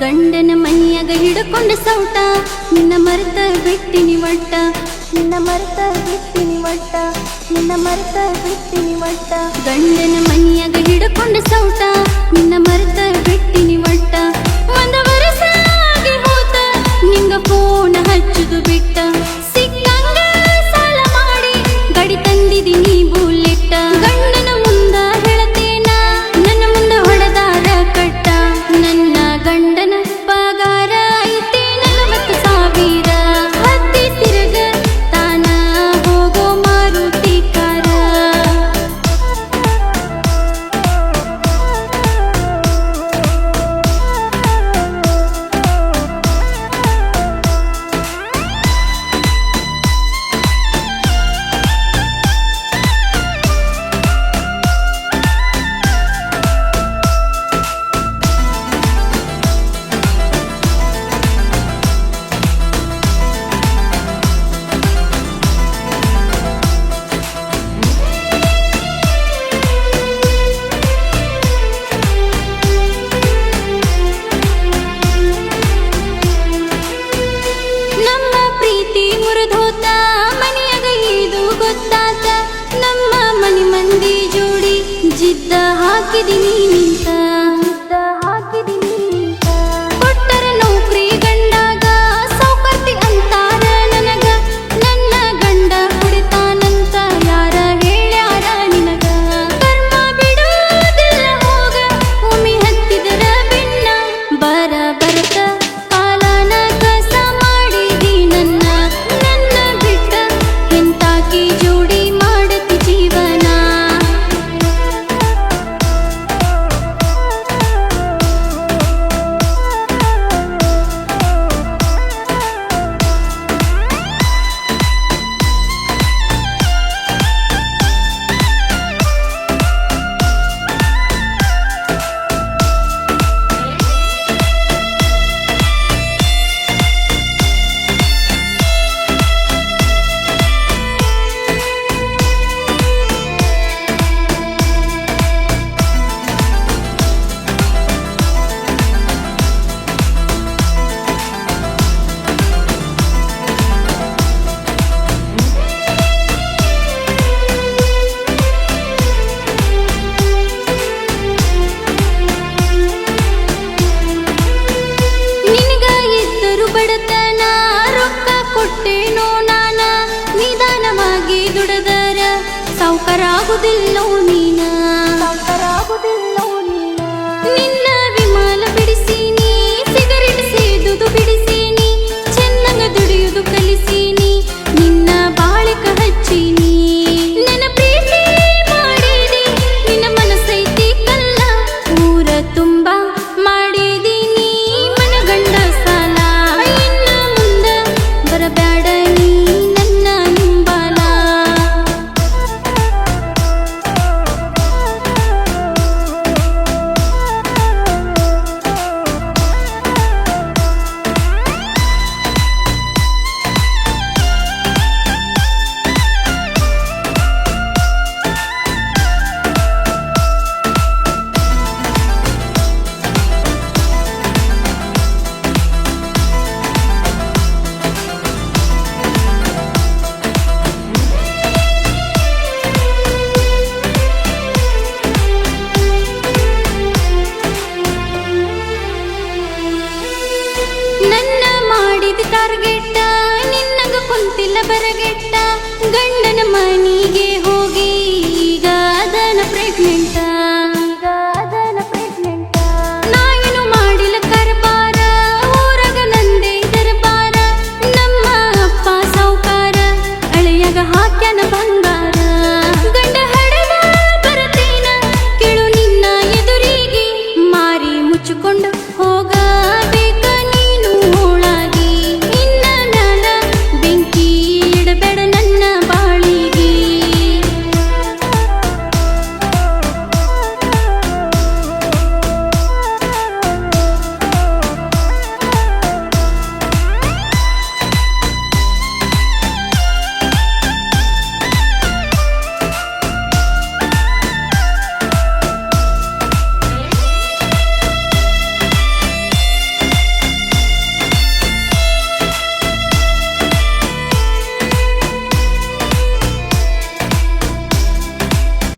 ಗಂಡನ ಮೈಯಾಗ ಹಿಡ್ಕೊಂಡ ಸೌಟ. ನಿನ್ನ ಮರೆತ ಬಿಟ್ಟಿನಿ ಒಟ್ಟ. ನಿನ್ನ ಮರೆತ ಬಿಟ್ಟಿನಿ ಒಟ್ಟ. ನಿನ್ನ ಮರೆತ ಬಿಟ್ಟಿನಿ ಒಟ್ಟ. ಗಂಡನ రాగుదిల్లో నీనా? రాగుదిల్లో నీనా? ಮಾಡಿದ ಟಾರ್ಗೆಟ್ಟ, ನಿನ್ನಗ ಕುಂತಿಲ್ಲ ಬರಗೆಟ್ಟ, ಗಂಡನ ಮನಿಗೆ ಹೋಗಿ ಈಗ ಅದನ ಪ್ರೆಗ್ನೆಂಟ ನಂದೇ ದರಬಾರ, ನಮ್ಮ ಅಪ್ಪ ಸಾವುಕಾರ ಅಳೆಯಾಗ ಹಾಕ್ಯನ ಗಂಡ ಕೇಳು ನಿನ್ನ ಎದುರಿಗೆ, ಮಾರಿ ಮುಚ್ಚಿಕೊಂಡು ಹೋಗ.